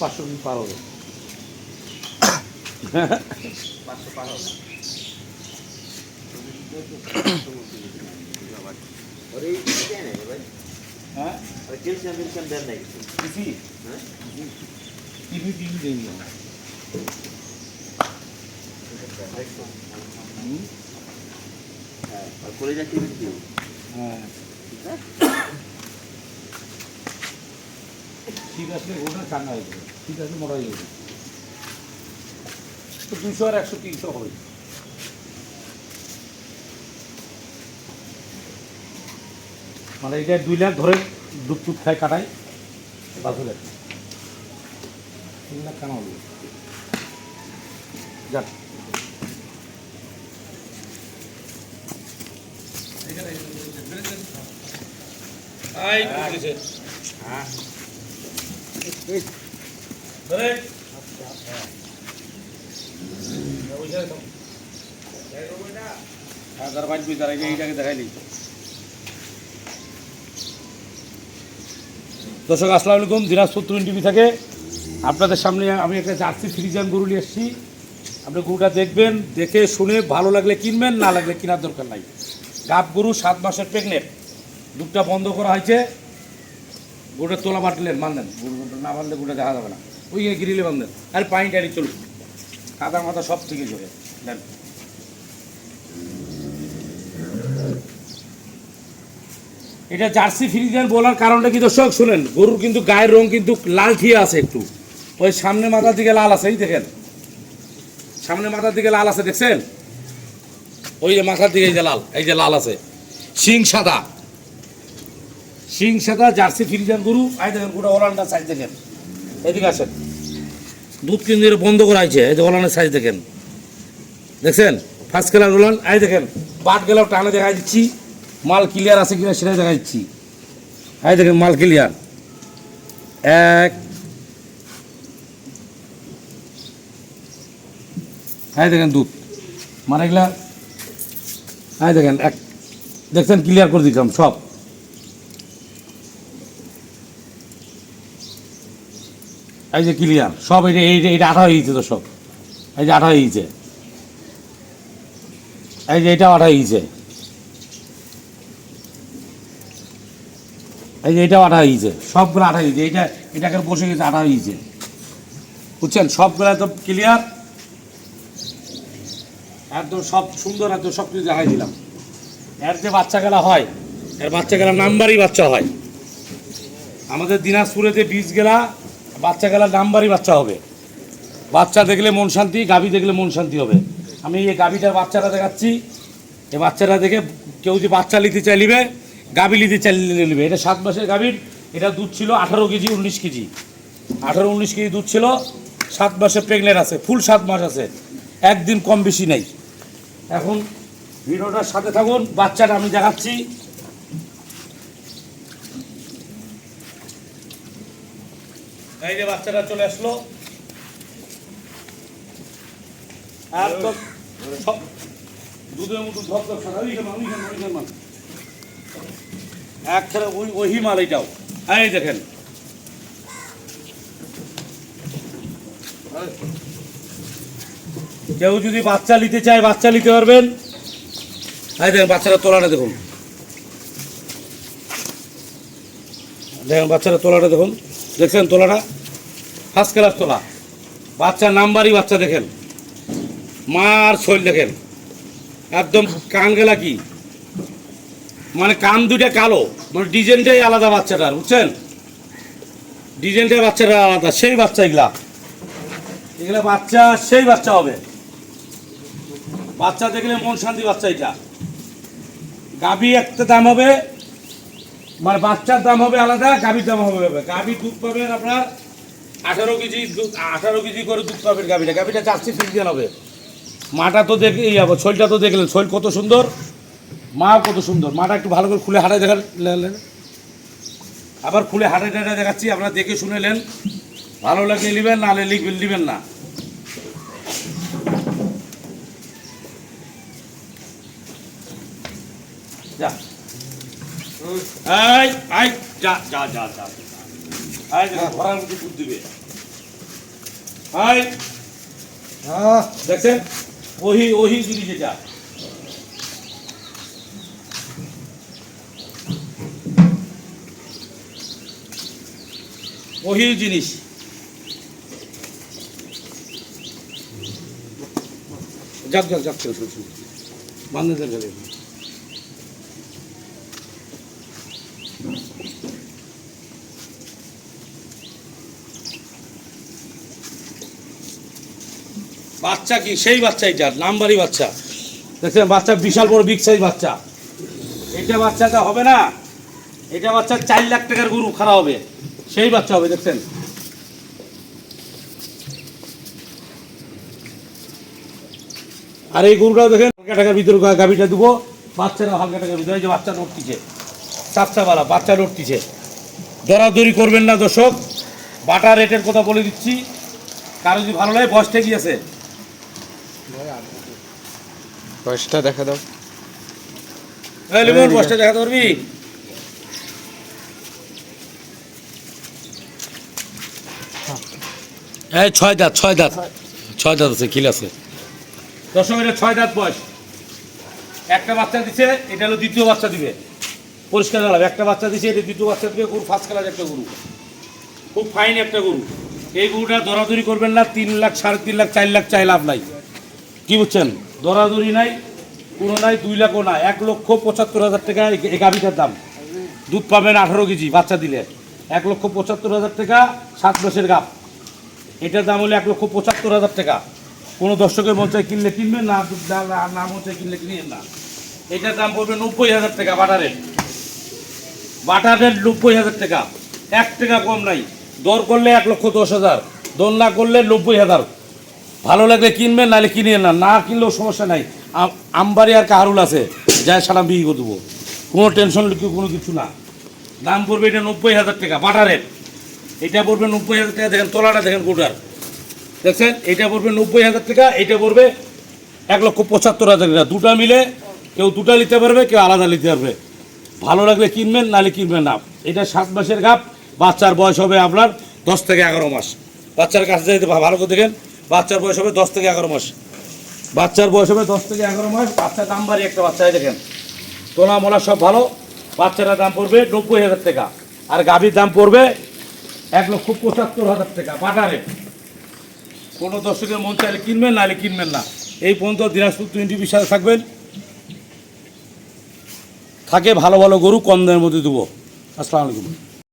পাঁচশো পার হবে? পাঁচশো পার হবে। ভাই? হ্যাঁ? দেন নাই কিছু কিসি হ্যাঁ? টিভি টিভি দেখছ হুম? হ্যাঁ আর করে যাচ্ছি কি? হ্যাঁ ঠিক আছে, ওটা চাঙ্গা হয়ে যাবে। ঠিক আছে, মোটা হয়ে যাবে। তো দুশো আর একশো তিনশো হবে। মানে এটা দুই লাখ ধরে ডুব টুপ খায় কাটাই বাসু লাখ তিন লাখ কেন হবে? যাক এই দিছে হ্যাঁ ধরে দর্শক, আসসালামু আলাইকুম। দিনাজপুর তুরিন টিভি থেকে আপনাদের সামনে আমি একটা জার্সি ফ্রিজান গরু নিয়ে এসেছি। আপনি গরুটা দেখবেন, দেখে শুনে ভালো লাগলে কিনবেন, না লাগলে কেনার দরকার নাই। গাব গরু সাত মাসের প্রেগনেন্ট দুধটা বন্ধ করা হয়েছে। গরুটা তোলা বাটলেন মানলেন গরুটা না বাঁধলে গরুটা দেখা যাবে না। ওই গিরিলে বাঁধলেন। আর পানি টানি চলুন কাদা মাথা সব থেকে যাবে। দেন। এটা জার্সি ফ্রিজিয়ান বলার কারণটা কি দর্শক? শুনেন, গরুর কিন্তু গায়ের রং কিন্তু লাল ঠিয়ে আছে একটু। ওই সামনে মাথার দিকে লাল আছে, এই দেখেন। সামনে মাথার দিকে লাল আছে, দেখছেন? ওই যে মাথার দিকে এই যে লাল, এই যে লাল আছে। শিং সাদা। শিং সাদা, জার্সি ফ্রিজিয়ান গরু। আই দেখেন গোটা ওলানটা সাইজ দেখেন। এদিকে আসেন। দুধ কিন্তু বন্ধ করা হয়েছে। এই যে ওলানের সাইজ দেখেন। দেখছেন? ফার্স্ট কালার ওলান এই দেখেন। বাট গেলাও টানে দেখা দিচ্ছি। মাল ক্লিয়ার আছে কিনা সেটাই দেখা দিচ্ছি। এই দেখেন, মাল ক্লিয়ার এক। এই দেখেন দুধ। মানে এগুলা এই দেখেন, এক দেখছেন ক্লিয়ার করে দিলাম সব। এই যে ক্লিয়ার সব এটা এই যে এটা আঠা হয়ে তো সব। এই যে আঠা হয়ে এই যে এটাও আঠা হয়ে এই যে এটাও আঠা হয়ে গেছে। সবগুলো আঠা হয়েছে এইটা এটাকে বসে গেছে, আঠা হয়ে গেছে। বুঝছেন? সবগুলো তো ক্লিয়ার একদম সব সুন্দর, একদম সব কিছু দেখাই দিলাম। এর যে বাচ্চা গেলা হয়, এর বাচ্চা গেলা নাম্বারই বাচ্চা হয়। আমাদের দিনাজপুরে যে বীজ গেলা বাচ্চা গেলা নাম্বারই বাচ্চা হবে। বাচ্চা দেখলে মন শান্তি, গাভী দেখলে মন শান্তি হবে। আমি এই গাভীটার বাচ্চাটা দেখাচ্ছি। এই বাচ্চাটা দেখে কেউ যে বাচ্চা নিতে চাইলিবে গাভী নিতে চাইলে নিবে। এটা সাত মাসের গাভীর, এটা দুধ ছিল আঠারো কেজি, উনিশ কেজি। আঠারো, উনিশ কেজি দুধ ছিল, সাত মাসে প্রেগনেন্ট আছে ফুল সাত মাস আছে। একদিন কম বেশি নেই। এখন ভিডিওটার সাথে থাকুন, বাচ্চাটা আমি দেখাচ্ছি। যে বাচ্চাটা চলে আসলো। দুধের মতো এক খেলে ওই ওই মাল এইটাও এই দেখেন কেউ যদি বাচ্চা নিতে চায়, বাচ্চা নিতে পারবেন। এই দেখেন বাচ্চাটা তোলাটা দেখুন। দেখেন বাচ্চাটা তোলাটা দেখুন। দেখছেন তোলাটা? ফার্স্ট ক্লাস তোলা। বাচ্চার নাম্বারই বাচ্চা দেখেন। মার শৈল দেখেন। একদম কান গেলা কি? মানে কান দুইটা কালো। মানে ডিজাইনটাই আলাদা বাচ্চাটার, বুঝছেন? ডিজাইনটাই বাচ্চাটা আলাদা, সেই বাচ্চা এগুলা। এগুলা বাচ্চা, সেই বাচ্চা হবে। বাচ্চা দেখলে মন শান্তি, বাচ্চা এটা। গাভী একটা দাম হবে মানে বাচ্চার দাম হবে আলাদা, গাভীর দাম হবে গাভী দুধ পাবেন আপনার আঠারো কেজি আঠারো কেজি করে দুধ পাবেন গাভীটা। গাভীটা চারশি ফিজিয়ান হবে মাটা তো দেখে, এই যাব শৈলটা তো দেখলেন শৈল কত সুন্দর। মা কত সুন্দর। মাটা একটু ভালো করে খুলে হাঁটায় দেখালেন আবার খুলে হাঁটায় টাটায় দেখাচ্ছি, আপনারা দেখে শুনেলেন ভালো লাগলে নেবেন, না হলে লিখবেন নেবেন না যা এই আই যা যা যা যা আই ঘোড়ার মতো দুধ দিবে। আই হ্যাঁ দেখছেন? ওহি ওহি জিনিস এটা ওহি জিনিস। যাক যাক যাক চল চল চল। বান্ধে দেন গেলে বাচ্চা কি? সেই বাচ্চা এটা নাম্বারই বাচ্চা। দেখছেন, বাচ্চা বিশাল বড় বিগ সাইজ বাচ্চা। এটা বাচ্চাটা হবে না। এটা বাচ্চা চার লাখ টাকার গরু খারাপ হবে। সেই বাচ্চা হবে, দেখছেন। আর এই গরুটাও দেখেন, হালকা টাকার ভিতরে গাভীটা দেবো। বাচ্চারা হালকা টাকার ভিতরে যে বাচ্চা লড়তিছে চাপচাওয়ালা বাচ্চা লড়তিছে দরাদরি করবেন না, দর্শক। বাটা রেটের কথা বলে দিচ্ছি। কারও যদি ভালো লাগে বয়সটা কি বয়সটা দেখা দাও। এই লিমন বয়সটা দেখাতে পারবি এই ছয় দাঁত ছয় দাঁত। ছয় দাঁত আছে কিল আছে। দশম এটা ছয় দাঁত বয়স। একটা বাচ্চা দিছে এটা হলো দ্বিতীয় বাচ্চা দিবে। পরিষ্কার জানাবে একটা বাচ্চা দিছে এটা দ্বিতীয় বাচ্চা দিবে গরু ফার্স্ট ক্লাস একটা গরু। খুব ফাইন একটা গরু। এই গরুটা দরাদরি করবেন না তিন লাখ সাড়ে তিন লাখ চার লাখ চাই লাভ নাই। কি বুঝছেন? দরাদরি নাই, কোনো নাই, দুই লাখও না এক লক্ষ পঁচাত্তর হাজার টাকা এই গাভিটার দাম। দুধ পাবেন আঠারো কেজি বাচ্চা দিলে। এক লক্ষ পঁচাত্তর হাজার টাকা সাত মাসের গাপ। এটার দাম হলো এক লক্ষ পঁচাত্তর হাজার টাকা। কোনো দর্শকের মন চাই কিনলে কিনবেন না- না মন চাই কিনলে কিনবেন না। এটার দাম পড়বে নব্বই হাজার টাকা বাটারের বাটারের নব্বই হাজার টাকা। এক টাকা কম নাই। দর করলে এক লক্ষ দশ হাজার। দর না করলে নব্বই হাজার। ভালো লাগলে কিনবেন, নাহলে কিনে না। না কিনলেও সমস্যা নাই। আম- আমবাড়ি আর কাহারুল আছে যায় সারা বিক্রি করে দেবো। কোনো টেনশন কোনো কিছু না। দাম পড়বে এটা নব্বই হাজার টাকা বাটারের এটা পড়বে নব্বই হাজার টাকা, দেখেন তলাটা দেখেন গোটার। দেখছেন? এটা পড়বে নব্বই হাজার টাকা, এটা পড়বে এক লক্ষ পঁচাত্তর হাজার টাকা। দুটা মিলে কেউ দুটা নিতে পারবে, কেউ আলাদা নিতে পারবে। ভালো লাগলে কিনবেন, নাহলে কিনবেন না। এটা সাত মাসের গাপ, বাচ্চার বয়স হবে আপনার দশ থেকে এগারো মাস। বাচ্চার কাছে যাইতে ভা- ভালো করে দেখেন। বাচ্চার বয়স হবে দশ থেকে এগারো মাস। বাচ্চার বয়স হবে দশ থেকে এগারো মাস বাচ্চা দাম বাড়ি একটা বাচ্চায় দেখেন। তোলা মোলা সব ভালো, বাচ্চাটার দাম পড়বে নব্বই হাজার টাকা। আর গাভীর দাম পড়বে এক লক্ষ পঁচাত্তর হাজার টাকা বাটারে কোনো দর্শকের মন চাইলে কিনবেন, নাহলে কিনবেন না। এই পর্যন্ত দিনাজপুর টোয়েন্টি বিশাল থাকবেন। থাকে ভালো ভালো গরু, কম দামের মধ্যে দেবো। আসসালামু আলাইকুম।